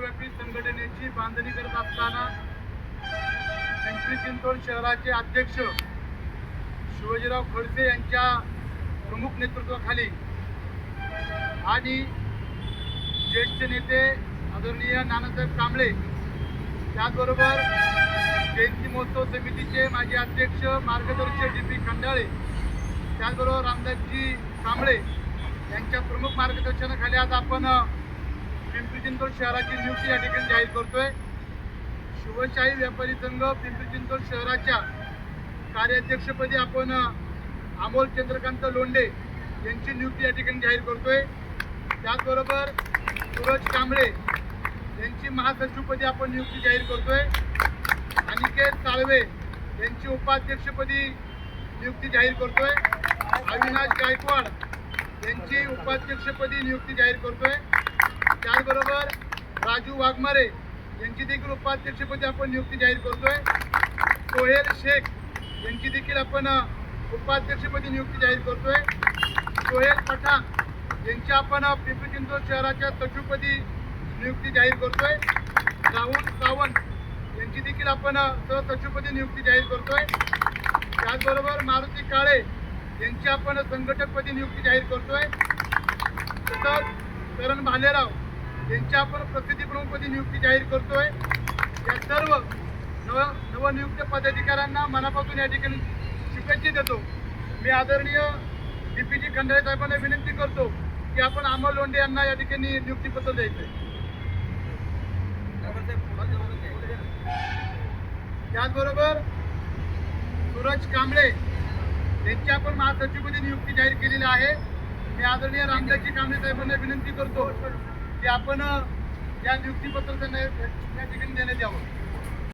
राज्यव्यापी संघटनेची बांधणी करत असताना पिंपरी चिंचवड शहराचे अध्यक्ष शिवाजीराव खडसे यांच्या प्रमुख नेतृत्वाखाली आणि ज्येष्ठ नेते आदरणीय नानासाहेब कांबळे त्याचबरोबर जयंती महोत्सव समितीचे माजी अध्यक्ष मार्गदर्शक डी पी खंडाळे त्याचबरोबर रामदासजी कांबळे यांच्या प्रमुख मार्गदर्शनाखाली आज आपण पिंपरी चिंचवड शहराची नियुक्ती या ठिकाणी जाहीर करतोय. शिवशाही व्यापारी संघ पिंपरी चिंचवड शहराच्या कार्याध्यक्षपदी आपण अमोल चंद्रकांत लोंडे यांची नियुक्ती या ठिकाणी जाहीर करतोय. त्याचबरोबर सूरज कांबळे यांची महासचिवपदी आपण नियुक्ती जाहीर करतोय. अनिकेत साळवे यांची उपाध्यक्षपदी नियुक्ती जाहीर करतोय. अविनाश गायकवाड यांची उपाध्यक्षपदी नियुक्ती जाहीर करतोय. त्याचबरोबर राजू वाघमारे यांची देखील उपाध्यक्षपदी आपण नियुक्ती जाहीर करतोय. सोहेल शेख यांची देखील आपण उपाध्यक्षपदी नियुक्ती जाहीर करतोय. सोहेल पठाण यांची आपण पिंपरी चिंचवड शहराच्या सचिवपदी नियुक्ती जाहीर करतोय. राहुल सावंत यांची देखील आपण सहसचिवपदी नियुक्ती जाहीर करतोय. त्याचबरोबर मारुती काळे यांची आपण संघटकपदी नियुक्ती जाहीर करतोय. तसंच करण भालेराव त्यांच्या आपण प्रसिद्धी प्रमुखपदी नियुक्ती जाहीर करतोय या सर्व नव नवनियुक्त पदाधिकाऱ्यांना मनापासून या ठिकाणी शुभेच्छा देतो. मी आदरणीय डी पी जी खंडाळे साहेबांना विनंती करतो की आपण अमोल लोंढे यांना या ठिकाणी नियुक्तीपत्र द्यायचंय. त्याचबरोबर सूरज कांबळे यांची आपण महासचिवपदी नियुक्ती जाहीर केलेली आहे. मी आदरणीय रामदासजी कांबळे साहेबांना विनंती करतो ते आपण या नियुक्तीपत्र त्यांना या ठिकाणी देण्यात यावं.